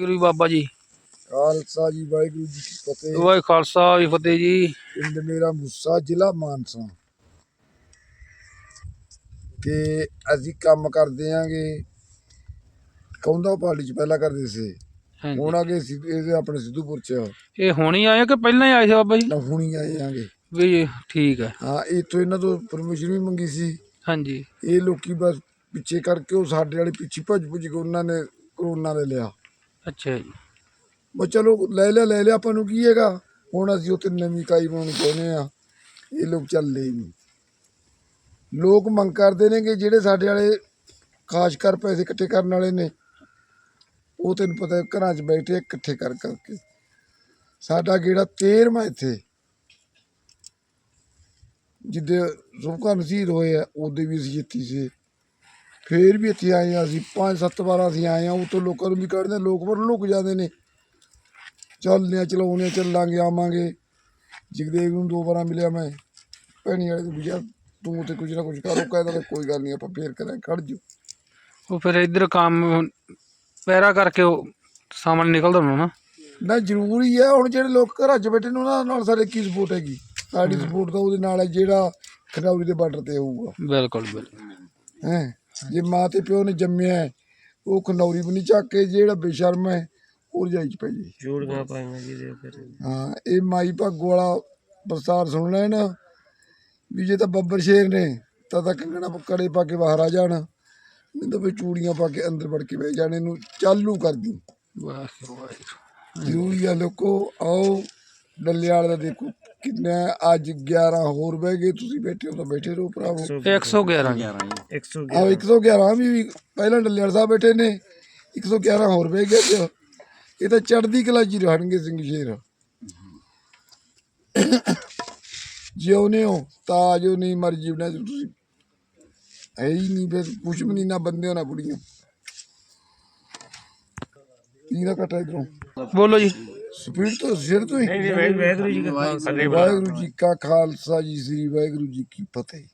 ਗੁਰੂ ਬਾਬਾ ਜੀ। ਖਾਲਸਾ ਜੀ ਵਾਹਿਗੁਰੂ ਜੀ ਕੀ ਫਤਿਹ। ਵਾਹਿ ਖਾਲਸਾ ਵਾਹਿ ਫਤਿਹ ਜੀ। ਪਿੰਡ ਮੇਰਾ ਮੁੱਸਾ ਜ਼ਿਲ੍ਹਾ ਮਾਨਸਾ। ਤੇ ਅਸੀਂ ਕੰਮ ਕਰਦੇ ਆਂਗੇ। ਕੌਂਦਾ ਪਾਰਟੀ ਚ ਪਹਿਲਾਂ ਕਰਦੇ ਸੀ। ਹਾਂਜੀ। ਹੁਣ ਆਗੇ ਇਹਦੇ ਆਪਣੇ ਸਿੱਧੂਪੁਰ ਚ। ਇਹ ਹੁਣ ਹੀ ਆਏ ਕਿ ਪਹਿਲਾਂ ਹੀ ਆਏ ਸੀ ਬਾਬਾ ਜੀ? ਨਾ ਹੁਣੀ ਆਏ ਆਂਗੇ। ਵੀ ਠੀਕ ਹੈ। ਹਾਂ ਇੱਥੋਂ ਇਹਨਾਂ ਤੋਂ ਪਰਮਿਸ਼ਨ ਵੀ ਮੰਗੀ ਸੀ। ਹਾਂਜੀ। ਇਹ ਲੋਕੀ ਬਸ ਪਿੱਛੇ ਕਰਕੇ ਉਹ ਸਾਡੇ ਵਾਲੇ ਪਿੱਛੇ ਭੱਜ ਭੁੱਜ ਕੇ ਉਹਨਾਂ ਨੇ ਕਰੋਨਾ ਲੈ ਲਿਆ। ਅੱਛਾ ਜੀ। ਬਸ ਚਲੋ, ਲੈ ਲਿਆ ਲੈ ਲਿਆ ਆਪਾਂ ਨੂੰ ਕੀ ਹੈਗਾ? ਹੁਣ ਅਸੀਂ ਉੱਥੇ ਨਵੀਂ ਇਕਾਈ ਬਣਾਉਣੀ ਚਾਹੁੰਦੇ ਆ। ਇਹ ਲੋਕ ਚੱਲਦੇ ਨਹੀਂ। ਲੋਕ ਮੰਗ ਕਰਦੇ ਨੇ ਕਿ ਜਿਹੜੇ ਸਾਡੇ ਵਾਲੇ ਖਾਸ ਕਰ ਪੈਸੇ ਇਕੱਠੇ ਕਰਨ ਵਾਲੇ ਨੇ, ਉਹ ਤੈਨੂੰ ਪਤਾ ਹੈ, ਘਰਾਂ 'ਚ ਬੈਠੇ ਇਕੱਠੇ ਕਰ, ਕਰਕੇ। ਸਾਡਾ ਗੇੜਾ 13ਵਾਂ ਇੱਥੇ। ਜਿੱਦੇ ਸੁਖਾਨ ਸ਼ਹੀਦ ਹੋਏ ਆ, ਉਹਦੇ ਵੀ ਅਸੀਂ ਜਿੱਤੀ ਸੀ। ਫੇਰ ਵੀ ਇੱਥੇ ਆਏ ਆ ਅਸੀਂ ਪੰਜ ਸੱਤ ਵਾਰ ਅਸੀਂ ਆਏ ਆ ਉਤੋਂ ਲੋਕਾਂ ਨੂੰ ਵੀ ਕੱਢਦੇ ਲੋਕ ਪਰ ਲੁਕ ਜਾਂਦੇ ਨੇ। ਚੱਲਦੇ ਆ ਚਲਾਉਣੇ ਚੱਲਾਂਗੇ ਆਵਾਂਗੇ। ਜਗਦੇਵ ਨੂੰ ਦੋ ਵਾਰਾਂ ਮਿਲਿਆ ਮੈਂ ਭੈਣੀ ਵਾਲੇ ਨੂੰ ਯਾਰ ਤੂੰ ਤੇ ਕੁਝ ਨਾ ਕੁਝ ਕਰੋ ਕਹਿੰਦਾ ਕੋਈ ਗੱਲ ਨਹੀਂ ਆਪਾਂ ਫੇਰ ਕਰਾਂਗੇ ਖੜ ਜਾ ਉਹ ਫਿਰ ਇੱਧਰ ਕੰਮ ਪੈਰਾ ਕਰਕੇ ਉਹ ਸਾਹਮਣੇ ਨਿਕਲਦਾ ਹੋਣਾ ਨਾ। ਨਾ ਜ਼ਰੂਰੀ ਹੈ ਹੁਣ ਜਿਹੜੇ ਲੋਕ ਘਰਾਂ 'ਚ ਬੈਠੇ ਨੇ ਉਹਨਾਂ ਨਾਲ ਸਾਡੇ ਕੀ ਸਪੋਰਟ ਹੈਗੀ? ਸਾਡੀ ਸਪੋਰਟ ਤਾਂ ਉਹਦੇ ਨਾਲ ਹੈ ਜਿਹੜਾ ਖਨੌਰੀ ਦੇ ਬਾਰਡਰ ਤੇ ਹੋਊਗਾ। ਬਿਲਕੁਲ ਬਿਲਕੁਲ। ਹੈ? ਜੇ ਮਾਂ ਤੇ ਪਿਓ ਨੇ ਜੰਮਿਆ ਹੈ, ਉਹ ਖਨੌਰੀ ਵੀ ਨਹੀਂ ਚੱਕ ਕੇ ਜਿਹੜਾ ਬੇਸ਼ਰਮ ਹੈ ਉਹ ਰਜਾਈ ਚ ਪੈ ਜੇ ਜੋੜੀਆਂ ਪਾਈਆਂ ਜਿਹਦੇ ਫਿਰ ਹਾਂ ਇਹ ਮਾਈ ਭਾਗੋ ਵਾਲਾ ਪ੍ਰਸਾਰ ਸੁਣ ਲੈਣ ਵੀ ਜੇ ਤਾਂ ਬੱਬਰ ਸ਼ੇਰ ਨੇ ਤਾਂ ਤਾਂ ਕੰਗਣਾ ਕੜੇ ਪਾ ਕੇ ਬਾਹਰ ਆ ਜਾਣ ਨਹੀਂ ਤਾਂ ਵੀ ਚੂੜੀਆਂ ਪਾ ਕੇ ਅੰਦਰ ਵੜ ਕੇ ਬਹਿ ਜਾਣ ਇਹਨੂੰ ਚਾਲੂ ਕਰ ਦੀ। ਵਾਹਿਗੁਰੂ। ਜ਼ਰੂਰੀ ਆ ਲੋਕੋ ਆਓ ਡੱਲੇ ਵਾਲੇ ਦਾ ਦੇਖੋ। ਕਿੰਨਾ ਅੱਜ 11 ਹੋਰ ਬਹਿ ਗਏ ਤੁਸੀਂ ਬੈਠੇ ਹੋ ਤਾਂ ਬੈਠੇ ਰਹੋ ਭਰਾਵੋ। 111 ਜੀ 100 ਆਓ 111 ਵੀ ਪਹਿਲਾਂ ਡੱਲੇ ਵਾਲੇ ਸਾਹਿਬ ਬੈਠੇ ਨੇ 111 ਹੋਰ ਬਹਿ ਗਏ ਇਹ ਤਾਂ ਚੜ੍ਹਦੀ ਕਲਾ ਜੀ ਰਹਿਣਗੇ ਸਿੰਘ ਸ਼ੇਰ। ਜਿਉਨੇ ਹੋ ਤਾਂ ਜੋ ਨਹੀਂ ਮਰ ਜੀਵਨਾ ਤੁਸੀਂ। ਹੀ ਨਹੀਂ ਫਿਰ ਕੁਛ ਵੀ ਨਹੀਂ ਨਾ ਬੰਦੇ ਹੋ ਨਾ ਬੁੜੀਆਂ। ਇਹਦਾ ਘਟਾ ਇਧਰੋਂ। ਬੋਲੋ ਜੀ। ਸਪੀਡ ਤੋਂ ਸਿਰ ਤੋਂ ਹੀ ਵਾਹਿਗੁਰੂ ਜੀ ਕਾ ਖਾਲਸਾ। ਵਾਹਿਗੁਰੂ ਜੀ ਕਾ ਖਾਲਸਾ ਜੀ ਸ੍ਰੀ ਵਾਹਿਗੁਰੂ ਜੀ ਕੀ ਫਤਿਹ।